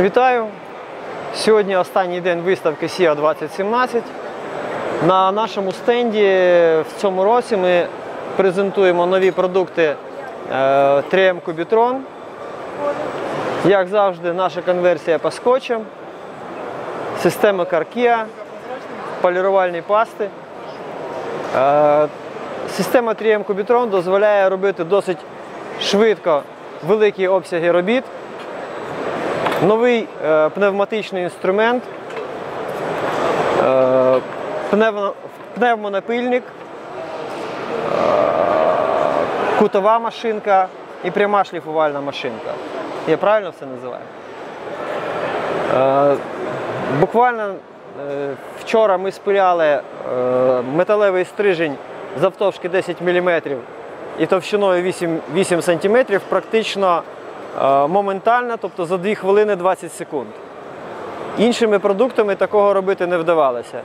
Вітаю! Сьогодні останній день виставки SIA 2017. На нашому стенді в цьому році ми презентуємо нові продукти е, 3M Cubitron. Як завжди, наша конверсія по скотчам, система Carkia, полірувальні пасти. Е, Система 3M Cubitron дозволяє робити досить швидко великі обсяги робіт. Новий е, пневматичний інструмент, е, пневмо, пневмонапильник, е, кутова машинка і пряма шліфувальна машинка. Я правильно все називаю? Е, буквально е, вчора ми спиляли е, металевий стрижень завтовшки 10 мм і товщиною 8, 8 см практично моментально, тобто за 2 хвилини 20 секунд. Іншими продуктами такого робити не вдавалося.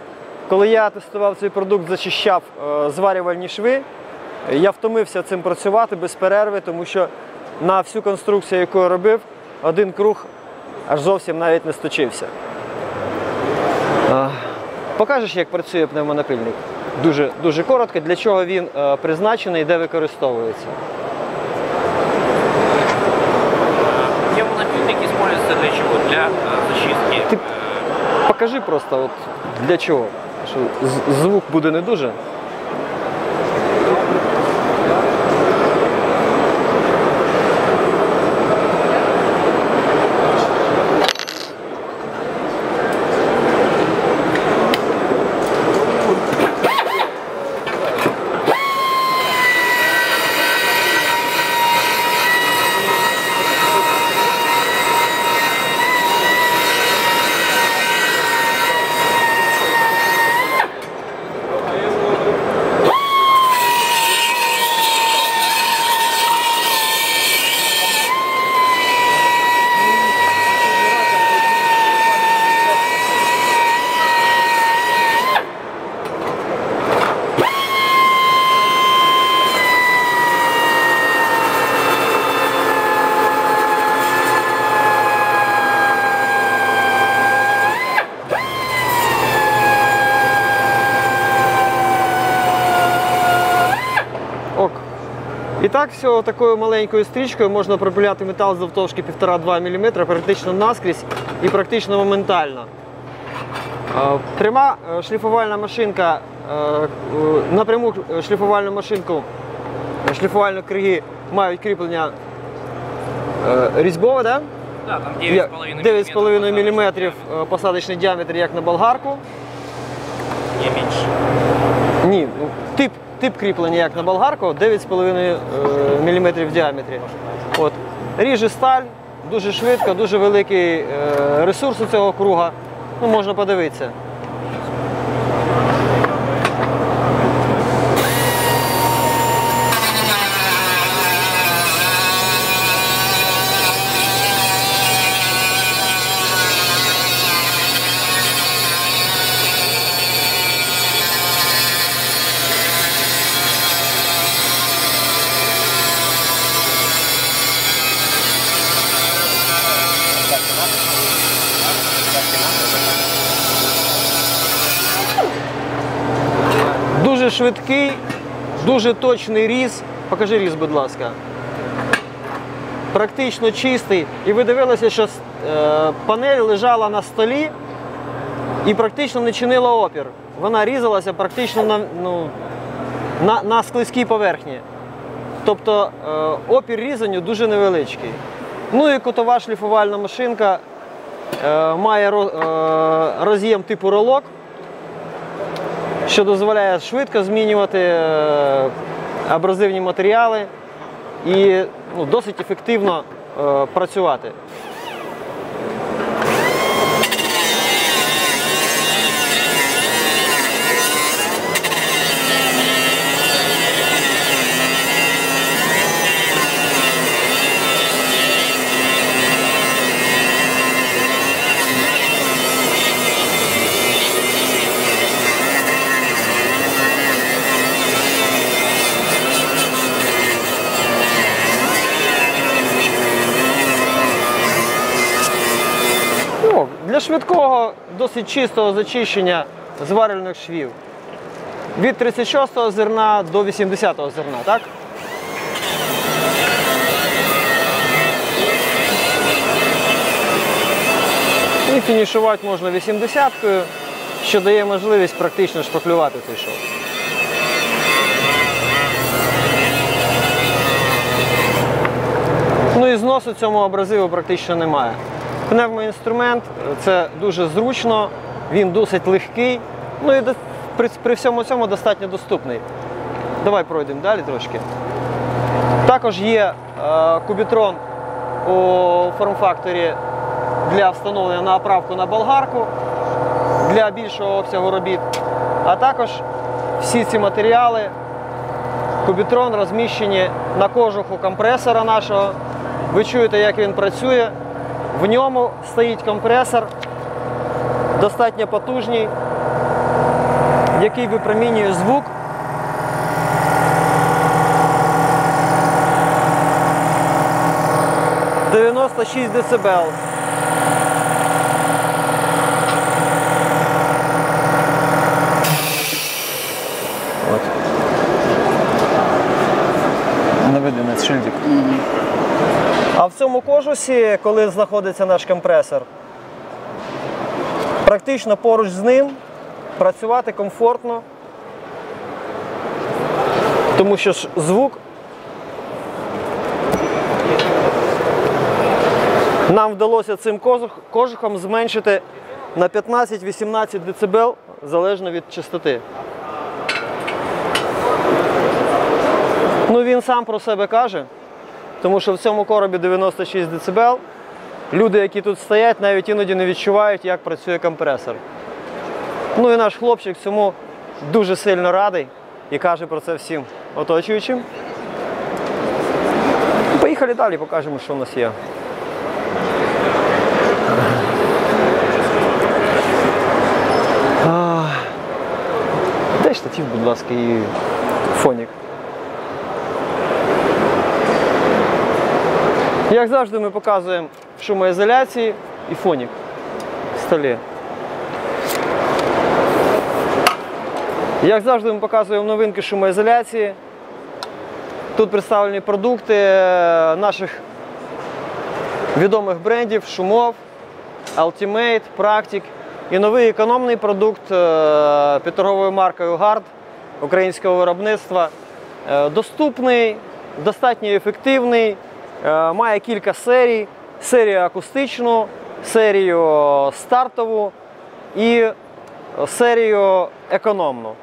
Коли я тестував цей продукт, зачищав е, зварювальні шви, я втомився цим працювати без перерви, тому що на всю конструкцію, яку я робив, один круг аж зовсім навіть не сточився. Е, Покажеш, як працює пневмонапильник? Дуже, дуже коротко, для чого він е, призначений і де використовується. Покажи просто, от для чого. Що звук буде не дуже. І так, всього такою маленькою стрічкою можна пропиляти метал завтовшки 1,5-2 мм практично наскрізь і практично моментально. Е, Пряма е, шліфувальна машинка, е, напряму шліфувальну машинку, шліфувальні криги мають кріплення різьбове, да? Да, там Я- 9,5 9,5 мм посадочний діаметр, як на болгарку. Не меньше. Ні, ну, тип, тип кріплення як на болгарку 9,5 мм в діаметрі. От. Ріже сталь, дуже швидко, дуже великий е, ресурс у цього круга. Ну, можна подивитися. Дуже швидкий, дуже точний різ. Покажи різ, будь ласка. Практично чистий. І ви дивилися, що е, панель лежала на столі і практично не чинила опір. Вона різалася практично на, ну, на, на склизькій поверхні. Тобто е, опір різанню дуже невеличкий. Ну і котова шліфувальна машинка е, має роз'єм типу ролок що дозволяє швидко змінювати е, абразивні матеріали і ну, досить ефективно е, працювати. Досить чистого зачищення зварювальних швів. Від 36-го зерна до 80-го зерна, так? І фінішувати можна 80-кою, що дає можливість практично шпаклювати цей шов. Ну і зносу цьому абразиву практично немає. Пневмоінструмент це дуже зручно, він досить легкий, ну і при, при всьому цьому достатньо доступний. Давай пройдемо далі трошки. Також є е, кубітрон у форм-факторі для встановлення на оправку на болгарку для більшого обсягу робіт. А також всі ці матеріали, кубітрон розміщені на кожуху компресора нашого. Ви чуєте, як він працює. В ньому стоїть компресор, достатньо потужний, який випромінює звук. «96 дБ. От. Наведений шильдик. А в цьому кожусі, коли знаходиться наш компресор, практично поруч з ним працювати комфортно, тому що ж звук нам вдалося цим кожухом зменшити на 15-18 дБ залежно від частоти. Ну він сам про себе каже, тому що в цьому коробі 96 дБ. Люди, які тут стоять, навіть іноді не відчувають, як працює компресор. Ну і наш хлопчик цьому дуже сильно радий і каже про це всім оточуючим. Поїхали далі, покажемо, що в нас є. А, Дай штатив, будь ласка, і фонік. Як завжди, ми показуємо шумоізоляції і фонік в столі. Як завжди, ми показуємо новинки шумоізоляції. Тут представлені продукти е, наших відомих брендів шумов, Ultimate, Practic і новий економний продукт е, під маркою Guard українського виробництва. Е, Доступний, достатньо ефективний, має кілька серій: серію акустичну, серію стартову і серію економну.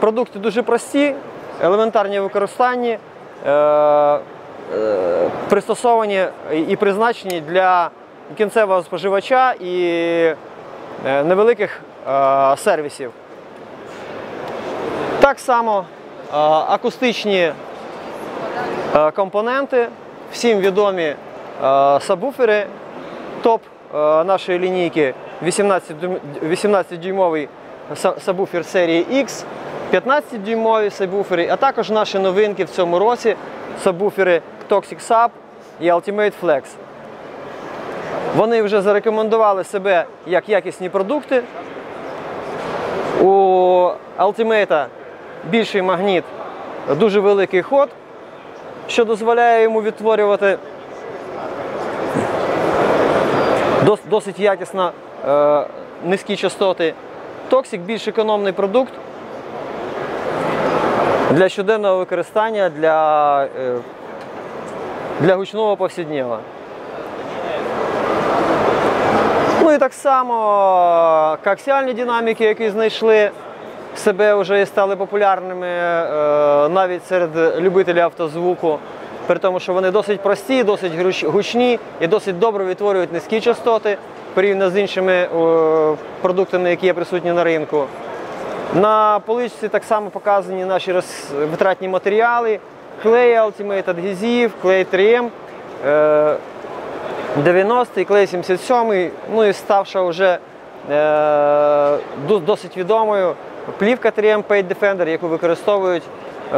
Продукти дуже прості, елементарні в використанні, е, е, пристосовані і призначені для кінцевого споживача і е, невеликих е, сервісів. Так само е, акустичні е, компоненти, всім відомі е, сабвуфери, топ е, нашої лінійки 18-дюймовий сабвуфер серії X, 15-дюймові сабвуфери, а також наші новинки в цьому році сабвуфери Toxic Sub і Ultimate Flex. Вони вже зарекомендували себе як якісні продукти. У Ultimate більший магніт, дуже великий ход, що дозволяє йому відтворювати досить якісно е, низькі частоти. Toxic більш економний продукт для щоденного використання, для, е, для гучного повсякднєва. Ну і так само е, коаксіальні динаміки, які знайшли себе вже стали популярними е, навіть серед любителів автозвуку, при тому, що вони досить прості, досить гучні і досить добре відтворюють низькі частоти порівняно з іншими е, продуктами, які є присутні на ринку. На поличці так само показані наші витратні матеріали, клей Ultimate адгезів, клей 3M. е, 90-й, клей 77-й, ну і ставша вже е, досить відомою плівка 3M Paint Defender, яку використовують е,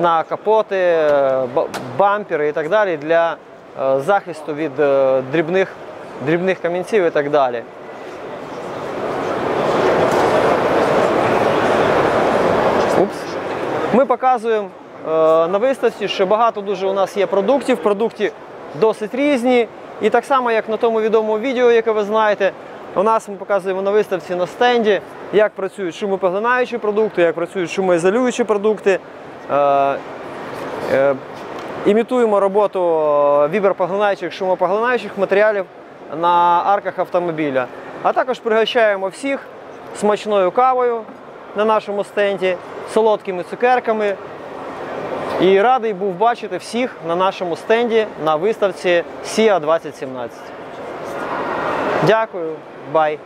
на капоти, е, бампери і так далі для е, захисту від дрібних дрібних камінців і так далі. Упс. Ми показуємо на виставці, що багато дуже у нас є продуктів. Продукти досить різні. І так само, як на тому відомому відео, яке ви знаєте, у нас ми показуємо на виставці на стенді, як працюють шумопоглинаючі продукти, як працюють шумоізолюючі продукти. Е, е, імітуємо роботу е, вібропоглинаючих, шумопоглинаючих матеріалів на арках автомобіля. А також пригощаємо всіх смачною кавою на нашому стенді, солодкими цукерками. І радий був бачити всіх на нашому стенді на виставці SIA 2017. Дякую, бай!